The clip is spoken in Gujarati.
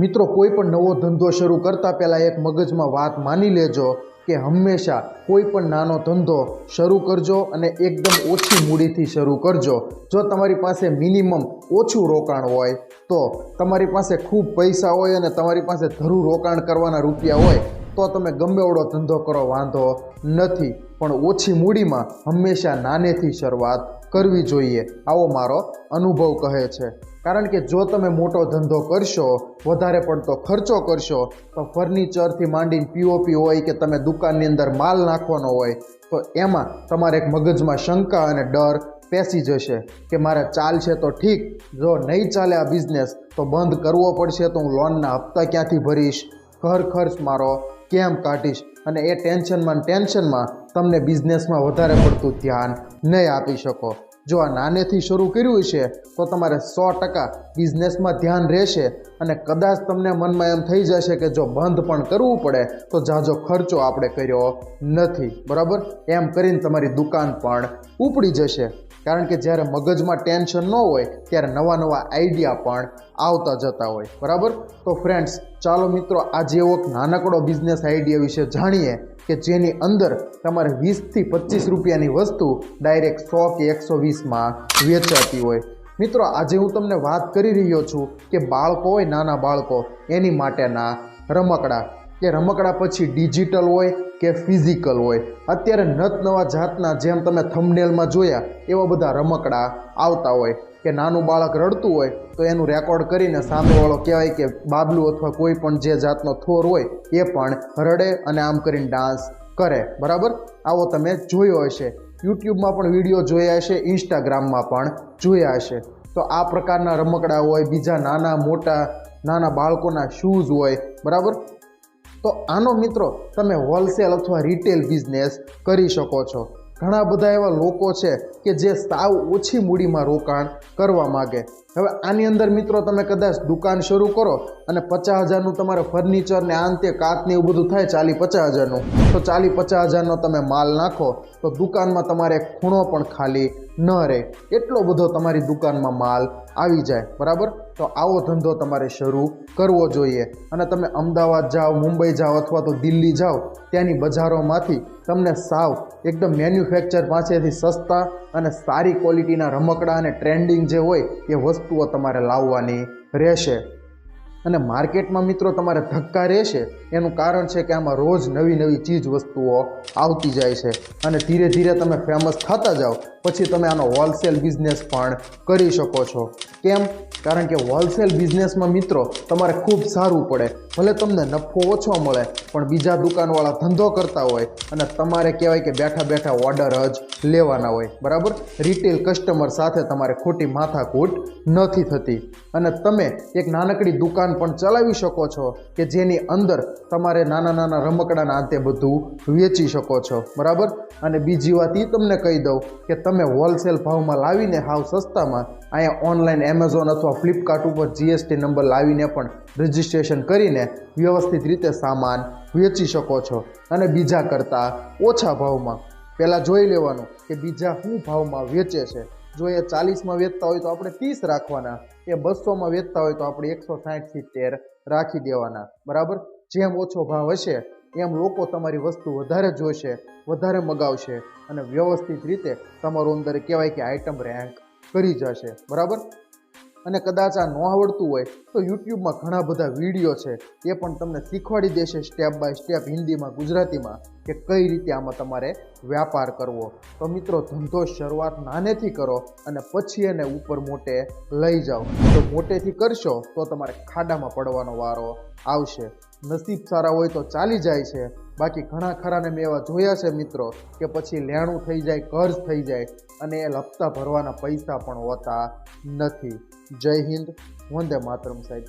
મિત્રો, કોઈ પણ નવો ધંધો શરૂ કરતાં પહેલાં એક મગજમાં વાત માની લેજો કે હંમેશા કોઈ પણ નાનો ધંધો શરૂ કરજો અને એકદમ ઓછી મૂડીથી શરૂ કરજો. જો તમારી પાસે મિનિમમ ઓછું રોકાણ હોય, તો તમારી પાસે ખૂબ પૈસા હોય અને તમારી પાસે ધરું રોકાણ કરવાના રૂપિયા હોય, તો તમે ગમે એવડો ધંધો કરો, વાંધો નથી. પણ ઓછી મૂડીમાં હંમેશા નાનેથી શરૂઆત કરવી જોઈએ. આવો મારો અનુભવ કહે છે. કારણ કે જો તમે મોટો ધંધો કરશો, વધારે પડતો ખર્ચો કરશો, તો ફર્નિચરથી માંડીને પીઓપી હોય કે તમે દુકાનની અંદર માલ નાખવાનો હોય, તો એમાં તમારે એક મગજમાં શંકા અને ડર પેસી જશે કે મારે ચાલશે તો ઠીક, જો નહીં ચાલે આ બિઝનેસ તો બંધ કરવો પડશે તો હું લોનના હપ્તા ક્યાંથી ભરીશ? ઘર ખર્ચ મારો કેમ કાઢીશ? અને એ ટેન્શનમાં ટેન્શનમાં તમને બિઝનેસમાં વધારે પડતું ધ્યાન નહીં આપી શકો. જો આ નાનેથી શરૂ કર્યું છે, તો તમારે સો ટકા બિઝનેસમાં ધ્યાન રહેશે અને કદાચ તમને મનમાં એમ થઈ જશે કે જો બંધ પણ કરવું પડે, તો જાજો ખર્ચો આપણે કર્યો નથી. બરાબર? એમ કરીને તમારી દુકાન પણ ઉપડી જશે. કારણ કે જ્યારે મગજમાં ટેન્શન ન હોય, ત્યારે નવા નવા આઈડિયા પણ આવતા જતા હોય. બરાબર? તો ફ્રેન્ડ્સ ચાલો મિત્રો, આજે એવો નાનકડો બિઝનેસ આઈડિયા વિશે જાણીએ કે જેની અંદર તમારે વીસથી પચીસ રૂપિયાની વસ્તુ ડાયરેક્ટ સો કે એકસો વીસમાં વેચાતી હોય. મિત્રો, આજે હું તમને વાત કરી રહ્યો છું કે બાળકો હોય, નાના બાળકો, એની માટેના રમકડા. કે રમકડા પછી ડિજિટલ હોય કે ફિઝિકલ હોય. અત્યારે નત નવા જાતના જેમ તમે થંબનેલમાં જોયા, એવા બધા રમકડા આવતા હોય. કે નાનું બાળક રડતું હોય, તો એનું રેકોર્ડ કરીને સામેવાળો કહેવાય કે બાબલું અથવા કોઈ પણ જે જાતનો થોર હોય, એ પણ રડે અને આમ કરીને ડાન્સ કરે. બરાબર? આવો તમે જોયો હશે. યુટ્યુબમાં પણ વીડિયો જોયા હશે, ઇન્સ્ટાગ્રામમાં પણ જોયા હશે. તો આ પ્રકારના રમકડા હોય, બીજા નાના મોટા, નાના બાળકોના શૂઝ હોય. બરાબર? તો આનો મિત્રો, તમે હોલસેલ અથવા રિટેલ બિઝનેસ કરી શકો છો. ઘણા બધા એવા લોકો છે કે જે સાવ ઓછી મૂડીમાં રોકાણ કરવા માગે. હવે આની અંદર મિત્રો તમે કદાચ દુકાન શરૂ કરો અને પચાસ હજારનું તમારે ફર્નિચર ને આંતે, કાચ ને એવું બધું થાય, ચાલી પચાસ હજારનું. તો ચાલી પચાસ હજારનો તમે માલ નાખો, તો દુકાનમાં તમારે ખૂણો પણ ખાલી ન રહે. એટલો બધો તમારી દુકાનમાં માલ આવી જાય. બરાબર? તો આવો ધંધો તમારે શરૂ કરવો જોઈએ. અને તમે અમદાવાદ જાઓ, મુંબઈ જાઓ, અથવા તો દિલ્હી જાઓ, ત્યાંની બજારોમાંથી તમને સાવ એકદમ મેન્યુફેક્ચર પાસેથી સસ્તા અને સારી ક્વોલિટીના રમકડા અને ટ્રેન્ડિંગ જે હોય, એ વસ્તુઓ તમારે લાવવાની રહેશે. અને માર્કેટમાં મિત્રો તમારે ધક્કા રહેશે, એનું કારણ છે કે આમાં રોજ નવી નવી ચીજ વસ્તુઓ આવતી જાય છે. અને ધીરે ધીરે તમે ફેમસ થતા જાઓ, પછી તમે આનો હોલસેલ બિઝનેસ પણ કરી શકો છો. કેમ? કારણ કે હોલસેલ બિઝનેસમાં મિત્રો તમારે ખૂબ સારું પડે. ભલે તમને નફો ઓછો મળે, પણ બીજા દુકાનવાળા ધંધો કરતા હોય અને તમારે કહેવાય કે બેઠા બેઠા ઓર્ડર જ લેવાના હોય. બરાબર? રિટેલ કસ્ટમર સાથે તમારે ખોટી માથાકૂટ નથી થતી. અને તમે એક નાનકડી દુકાન પણ ચલાવી શકો છો કે જેની અંદર તમારે નાના નાના રમકડાના અંતે બધું વેચી શકો છો. બરાબર? અને બીજી વાત એ તમને કહી દઉં કે તમે હોલસેલ ભાવમાં લાવીને હાવ સસ્તામાં અહીંયા ઓનલાઈન એમેઝોન અથવા ફ્લિપકાર્ટ ઉપર જીએસટી નંબર લાવીને પણ રજિસ્ટ્રેશન કરીને વ્યવસ્થિત રીતે સામાન વેચી શકો છો. અને બીજા કરતાં ઓછા ભાવમાં. પહેલાં જોઈ લેવાનું કે બીજા શું ભાવમાં વેચે છે? જો એ ચાલીસમાં વેચતા હોય તો આપણે ત્રીસ રાખવાના. એ બસોમાં વેચતા હોય તો આપણે એકસો સાઠ સિત્તેર રાખી દેવાના. બરાબર? જેમ ઓછો ભાવ હશે, એમ લોકો તમારી વસ્તુ વધારે જોશે, વધારે મગાવશે અને વ્યવસ્થિત રીતે તમારું અંદર કહેવાય કે આઇટમ રેન્ક કરી જશે. બરાબર? અને કદાચ આ ન આવડતું હોય તો યુટ્યુબમાં ઘણા બધા વીડિયો છે. એ પણ તમને શીખવાડી દેશે સ્ટેપ બાય સ્ટેપ હિન્દીમાં, ગુજરાતીમાં કે કઈ રીતે આમાં તમારે વ્યાપાર કરવો. તો મિત્રો, ધંધો શરૂઆત નાનેથી કરો અને પછી એને ઉપર મોટે લઈ જાઓ. તો મોટેથી કરશો તો તમારે ખાડામાં પડવાનો વારો આવશે. નસીબ સારા હોય તો ચાલી જાય છે. બાકી ઘણા ખરાને મેં એવા જોયા છે મિત્રો કે પછી લેણું થઈ જાય, કર્જ થઈ જાય અને એ લપતા ભરવાના પૈસા પણ હોતા નથી. જય હિન્દ, વંદે માતરમ સાહેબ.